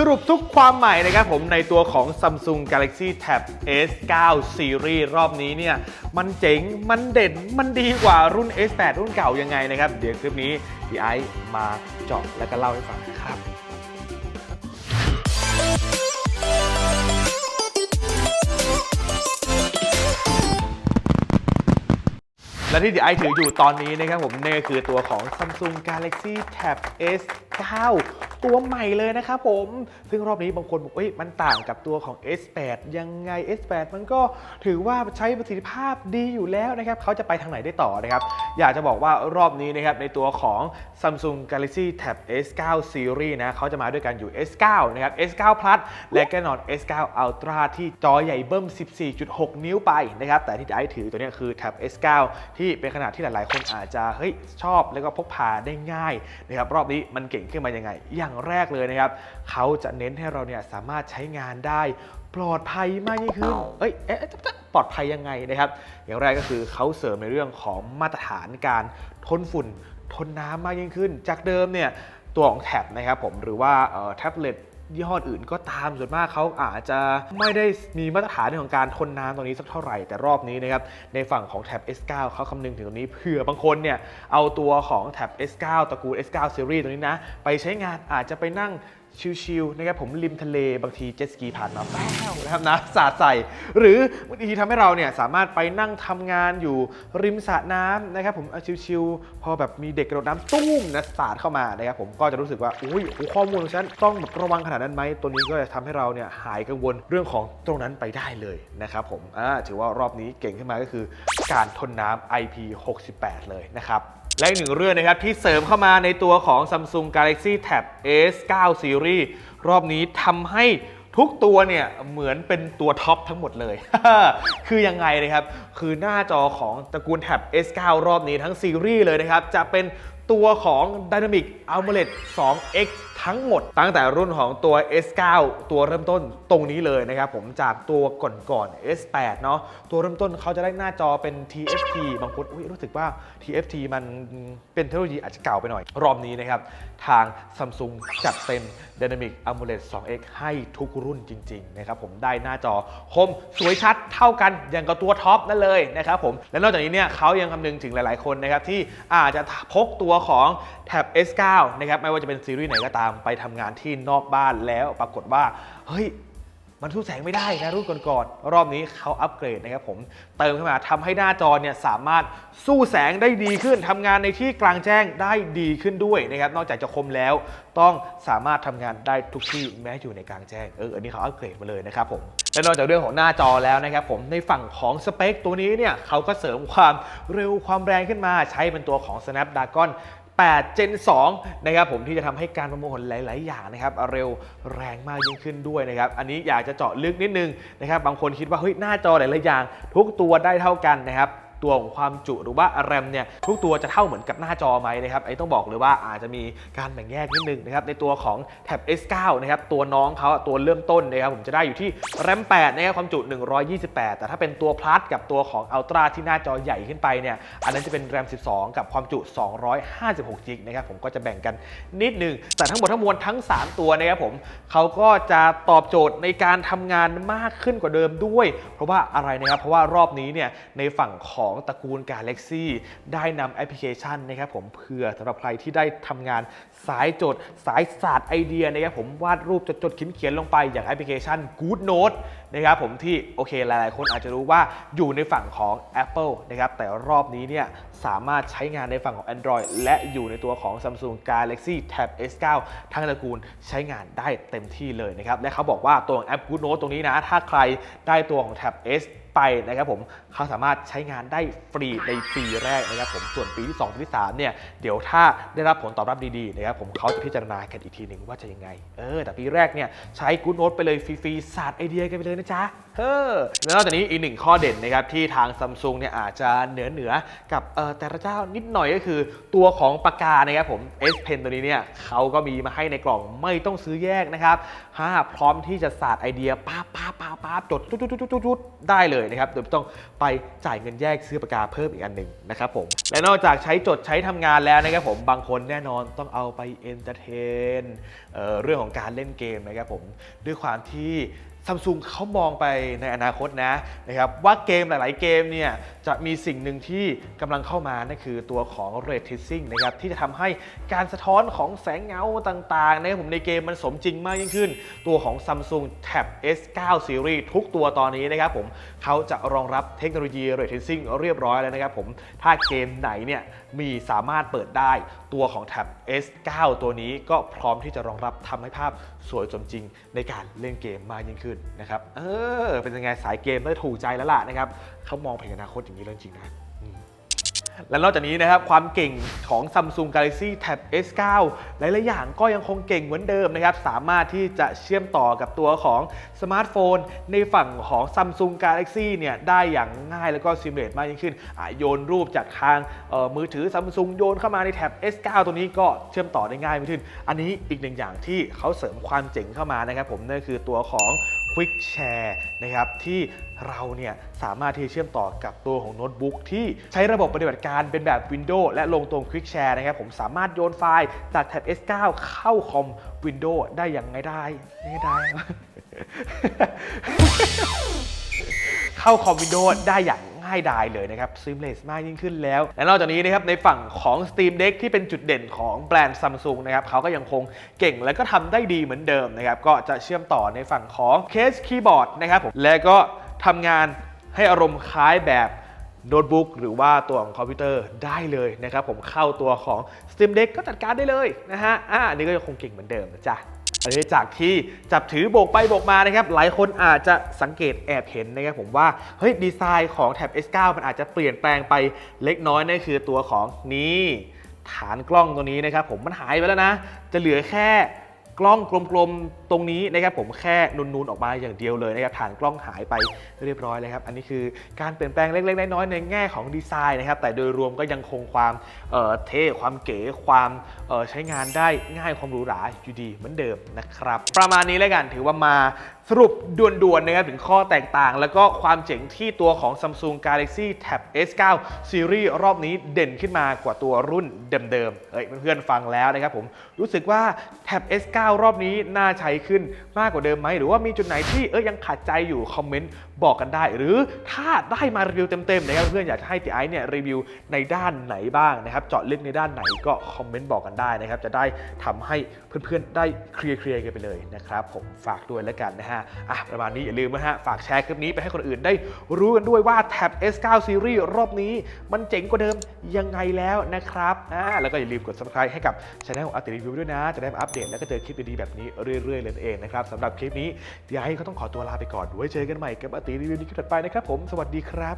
สรุปทุกความใหม่นะครับผมในตัวของ Samsung Galaxy Tab S9 Series รอบนี้เนี่ย มันเจ๋ง มันเด่น มันดีกว่ารุ่น S8 รุ่นเก่ายังไงนะครับ เดี๋ยวคลิปนี้พี่ไอซ์มาเจาะและก็เล่าให้ฟังนะครับและที่ดีไอถืออยู่ตอนนี้นะครับผมเนี่ก็คือตัวของ Samsung Galaxy Tab S9 ตัวใหม่เลยนะครับผม ซึ่งรอบนี้บางคนบอกเอ้ยมันต่างกับตัวของ S8 ยังไง S8 มันก็ถือว่าใช้ประสิทธิภาพดีอยู่แล้วนะครับเขาจะไปทางไหนได้ต่อนะครับ อยากจะบอกว่ารอบนี้นะครับในตัวของ Samsung Galaxy Tab S9 Series นะเขาจะมาด้วยกันอยู่ S9 นะครับ S9 Plus และก็นอน S9 Ultra ที่จอใหญ่เบิ้ม 14.6 นิ้วไปนะครับแต่ที่ไอถือตัวนี้คือ Tab S9 ที่เป็นขนาดที่หลาย ๆ คนอาจจะเฮ้ยชอบแล้วก็พกพาได้ง่ายนะครับรอบนี้มันเก่งขึ้นมายังไงอย่างแรกเลยนะครับ เขาจะเน้นให้เราเนี่ยสามารถใช้งานได้ปลอดภัยมากยิ่งขึ้น เอ้ย เอ๊ะจะจะปลอดภัยยังไงนะครับ อย่างแรกก็คือเขาเสริมในเรื่องของมาตรฐานการทนฝุ่น ทนน้ำมากยิ่งขึ้น จากเดิมเนี่ยตัวของแท็บนะครับผมหรือว่าเอ่อแท็บเล็ต ยี่ห้ออื่นก็ตามส่วนมากเขาอาจจะไม่ได้มีมาตรฐานเรื่องของการทนน้ำตรงนี้สักเท่าไหร่แต่รอบนี้นะครับในฝั่งของแท็บ S9 เขาคำนึงถึงตรงนี้เผื่อบางคนเนี่ยเอาตัวของแท็บ S9 ตระกูล S9 Series ตรงนี้นะไปใช้งานอาจจะไปนั่ง ชิลๆนะครับผมริมทะเลบางทีเจ็ตสกีผ่านมาแป้วนะครับนะสาดใส่ หรือบางทีทำให้เราเนี่ยสามารถไปนั่งทำงานอยู่ริมสระน้ำนะครับผมอาชิลๆพอแบบมีเด็กกระโดดน้ำตุ้มนะสาดเข้ามานะครับผมก็จะรู้สึกว่าอุ้ยข้อมูลของฉันต้องแบบระวังขนาดนั้นไหมตัวนี้ก็จะทำให้เราเนี่ยหายกังวลเรื่องของตรงนั้นไปได้เลยนะครับผมอ่าถือว่ารอบนี้เก่งขึ้นมาก็คือการทนน้ำ IP68 เลยนะครับ และอีกหนึ่งเรื่องนะครับที่เสริมเข้ามาในตัวของ Samsung Galaxy Tab S9 Series รอบนี้ทำให้ทุกตัวเนี่ยเหมือนเป็นตัวท็อปทั้งหมดเลย คือยังไงนะครับ คือหน้าจอของตระกูล Tab S9 รอบนี้ทั้งซีรีส์เลยนะครับ จะเป็น ตัวของ Dynamic AMOLED 2X ทั้งหมด ตั้งแต่รุ่นของตัว S9 ตัวเริ่มต้นตรงนี้เลยนะครับผมจากตัวก่อนๆ S8 เนาะตัวเริ่มต้นเขาจะได้หน้าจอเป็น TFT บางคนอุ๊ยรู้สึกว่า TFT มันเป็นเทคโนโลยีอาจจะเก่าไปหน่อย รอบนี้นะครับ ทาง Samsung จัดเต็ม Dynamic AMOLED 2X ให้ทุกรุ่นจริงๆนะครับผมได้หน้าจอคมสวยชัดเท่ากันอย่างกับตัวท็อปนั่นเลยนะครับผมและนอกจากนี้เนี่ยเขายังคำนึงถึงหลายๆคนนะครับที่อาจจะพกตัวของแท็บ S9 นะครับไม่ว่าจะเป็นซีรีส์ไหนก็ตามไปทำงานที่นอกบ้านแล้วปรากฏว่าเฮ้ย มันสู้แสงไม่ได้นะรุ่นก่อนๆรอบนี้เขาอัปเกรดนะครับผมเติมเข้ามาทำให้หน้าจอเนี่ยสามารถสู้แสงได้ดีขึ้นทำงานในที่กลางแจ้งได้ดีขึ้นด้วยนะครับนอกจากจะคมแล้ว ต้องสามารถทำงานได้ทุกที่แม้อยู่ในกลางแจ้งเอออันนี้เขาอัปเกรดมาเลยนะครับผมและนอกจากเรื่องของหน้าจอแล้วนะครับผมในฝั่งของสเปคตัวนี้เนี่ยเขาก็เสริมความเร็วความแรงขึ้นมาใช้เป็นตัวของ Snapdragon 8 Gen 2 นะครับผมที่จะทำให้การประมวลหลาย ๆ อย่างนะครับเร็วแรงมากยิ่งขึ้นด้วยนะครับอันนี้อยากจะเจาะลึกนิดนึงนะครับบางคนคิดว่าเฮ้ยหน้าจอหลาย ๆ อย่าง ทุกตัวได้เท่ากันนะครับ ตัวของความจุหรือว่าแรมเนี่ยทุกตัวจะเท่าเหมือนกับหน้าจอไหมนะครับไอ้ต้องบอกเลยว่าอาจจะมีการแบ่งแยกนิดนึงนะครับในตัวของแท็บ S9 นะครับตัวน้องเขาอะตัวเริ่มต้นนะครับผมจะได้อยู่ที่แรม 8 นะครับความจุ 128 แต่ถ้าเป็นตัวพลัสกับตัวของ Ultra ที่หน้าจอใหญ่ขึ้นไปเนี่ยอันนั้นจะเป็นแรม 12 กับความจุ 256จิกนะครับผมก็จะแบ่งกันนิดนึง แต่ทั้งหมดทั้งมวลทั้ง 3 ตัวนะครับผมเขาก็จะตอบโจทย์ในการทำงานมากขึ้นกว่าเดิมด้วย เพราะว่าอะไรนะครับเพราะว่ารอบนี้เนี่ยในฝั่งของตระกูล Galaxy ได้นำแอปพลิเคชันนะครับผมเพื่อสำหรับใครที่ได้ทำงานสายจดสายศาสตร์ไอเดียนะครับผมวาดรูปจดจดๆเขียนลงไปอย่างแอปพลิเคชัน Good Note นะครับผมที่โอเคหลาย ๆ คนอาจจะรู้ว่าอยู่ในฝั่งของ Apple นะครับแต่รอบนี้เนี่ยสามารถใช้งานในฝั่งของ Android และอยู่ในตัวของ Samsung Galaxy Tab S9 ทั้งตระกูลใช้งานได้เต็มที่เลยนะครับและเขาบอกว่าตัวของแอป Good Note ตรงนี้นะถ้าใครได้ตัวของ Tab S ไปนะครับผมเขาสามารถใช้งานได้ฟรีในปีแรกนะครับผมส่วนปีที่2ปีที่3เนี่ยเดี๋ยวถ้าได้รับผลตอบรับดีๆนะครับผมเขาจะพิจารณากันอีกทีหนึ่งว่าจะยังไงเออแต่ปีแรกเนี่ยใช้กู๊ดโน้ตไปเลยฟรีๆศาสตร์ไอเดียกันไปเลยนะจ๊ะเออแล้วนอกจากนี้อีกหนึ่งข้อเด่นนะครับที่ทางซัมซุงเนี่ยอาจจะเหนือเหนือกับเออแต่ละเจ้านิดหน่อยก็คือ ตัวของปากกานะครับผม S Pen ตัวนี้เนี่ยเขาก็มีมาให้ในกล่องไม่ต้องซื้อแยกนะครับฮ่าพร้อมที่จะศาสตร์ไอเดียป๊าป๊าป๊าป๊าจดจุดจุดจุดจุดได้เลยนะครับโดยไม่ต้องไปจ่ายเงินแยกซื้อปากกาเพิ่มอีกอันหนึ่งนะครับผมและนอกจากใช้จดใช้ทำงานแล้วนะครับผมบางคนแน่นอนต้องเอาไปเอนเตอร์เทนเรื่องของการเล่นเกมนะครับผมด้วยความที่ ซัมซุงเขามองไปในอนาคตนะนะครับว่าเกมหลาย ๆ เกมเนี่ยจะมีสิ่งหนึ่งที่กำลังเข้ามานั่นคือตัวของ Ray Tracing นะครับที่จะทำให้การสะท้อนของแสงเงาต่าง ๆ นะครับผมในเกมมันสมจริงมากยิ่งขึ้น ตัวของ Samsung Tab S9 Series ทุกตัวตอนนี้นะครับผมเขาจะรองรับเทคโนโลยี Ray Tracing เรียบร้อยแล้วนะครับผมถ้าเกมไหนเนี่ยมีสามารถเปิดได้ตัวของ Tab S9 ตัวนี้ก็พร้อมที่จะรองรับทำให้ภาพสวยสมจริงในการเล่นเกมมากยิ่งขึ้นนะครับ เออ เป็นยังไงสายเกมได้ถูกใจแล้วล่ะนะครับเขามองไปในอนาคตอย่างนี้เรื่องจริงนะ และนอกจากนี้นะครับความเก่งของ Samsung Galaxy Tab S9 หลาย ๆ อย่างก็ยังคงเก่งเหมือนเดิมนะครับ สามารถที่จะเชื่อมต่อกับตัวของสมาร์ทโฟน ในฝั่งของ Samsung Galaxy เนี่ยได้อย่างง่ายแล้วก็ซิมเลตมากยิ่งขึ้นโยนรูปจากทางมือถือ Samsung โยนเข้ามาในแท็บ S9 ตัวนี้ก็เชื่อมต่อได้ง่ายมากขึ้น อันนี้อีกหนึ่งอย่างที่เขาเสริมความเจ๋งเข้ามานะครับผมนั่นคือตัวของ Quick Share นะครับที่เราเนี่ยสามารถที่จะเชื่อมต่อกับตัวของโน้ตบุ๊กที่ใช้ระบบปฏิบัติการเป็นแบบ Windows และลงตรง Quick Share นะครับผมสามารถโยนไฟล์จากแท็บ S9 เข้าคอม Windows ได้อย่างง่ายได้ง่ายได้เข้าคอมวินโดว์ได้อย่าง ง่ายดายเลยนะครับซิมเลสมากยิ่งขึ้นแล้ว และนอกจากนี้นะครับในฝั่งของ Steam Deck ที่เป็นจุดเด่นของแบรนด์ Samsung นะครับเขาก็ยังคงเก่งและก็ทำได้ดีเหมือนเดิมนะครับก็จะเชื่อมต่อในฝั่งของเคสคีย์บอร์ดนะครับผมและก็ทำงานให้อารมณ์คล้ายแบบโน้ตบุ๊กหรือว่าตัวของคอมพิวเตอร์ได้เลยนะครับผมเข้าตัวของ Steam Deck ก็จัดการได้เลยนะฮะอ่าอันนี้ก็ยังคงเก่งเหมือนเดิมนะจ๊ะ อันนี้จากที่จับถือโบกไปโบกมานะครับ หลายคนอาจจะสังเกตแอบเห็นนะครับผมว่า เฮ้ย ดีไซน์ของแท็บ S9 มันอาจจะเปลี่ยนแปลงไปเล็กน้อยนั่นคือตัวของนี่ฐานกล้องตัวนี้นะครับผมมันหายไปแล้วนะ จะเหลือแค่กล้องกลมๆ ตรงนี้นะครับผมแค่นูนๆออกมาอย่างเดียวเลยนะครับฐานกล้องหายไปเรียบร้อยเลยครับ อันนี้คือการเปลี่ยนแปลงเล็กๆน้อยๆในแง่ของดีไซน์นะครับ แต่โดยรวมก็ยังคงความเเท่ความเก๋ความใช้งานได้ง่ายความหรูหราอยู่ดีเหมือนเดิมนะครับ ประมาณนี้แล้วกันถือว่ามาสรุปด่วนๆนะครับถึงข้อแตกต่าง แล้วก็ความเจ๋งที่ตัวของ Samsung Galaxy Tab S9 Series รอบนี้เด่นขึ้นมากว่าตัวรุ่นเดิมๆเอ้ยเพื่อนๆฟังแล้วนะครับผมรู้สึกว่า Tab S9 รอบนี้น่าใช้ขึ้นมากกว่าเดิมไหมหรือว่ามีจุดไหนที่เอ้ยยังขัดใจอยู่คอมเมนต์บอกกันได้ หรือถ้าได้มารีวิวเต็มๆนะครับเพื่อนอยากจะให้ติไอเนี่ยรีวิวในด้านไหนบ้างนะครับเจาะลึกในด้านไหนก็คอมเมนต์บอกกันได้นะครับจะได้ทำให้เพื่อนๆได้เคลียร์ๆกันไปเลยนะครับผมฝากด้วยแล้วกันนะฮะอะประมาณนี้อย่าลืมนะฮะฝากแชร์คลิปนี้ไปให้คนอื่นได้รู้กันด้วยว่า Tab S9 Series รอบนี้ มันเจ๋งกว่าเดิมยังไงแล้วนะครับอ่าแล้วก็อย่าลืมกด subscribe ให้กับช anel ของอัปเดตรีวิวด้วยนะ จะได้อัปเดตแล้วก็เจอคลิปดีๆแบบนี้เรื่อยๆเลยนั่นเองนะครับสำหรับคลิปนี้เดี๋ยวให้เขาต้องขอตัวลาไปก่อนไว้เจอกันใหม่กับอติรีวิวในคลิปถัดไปนะครับผมสวัสดีครับ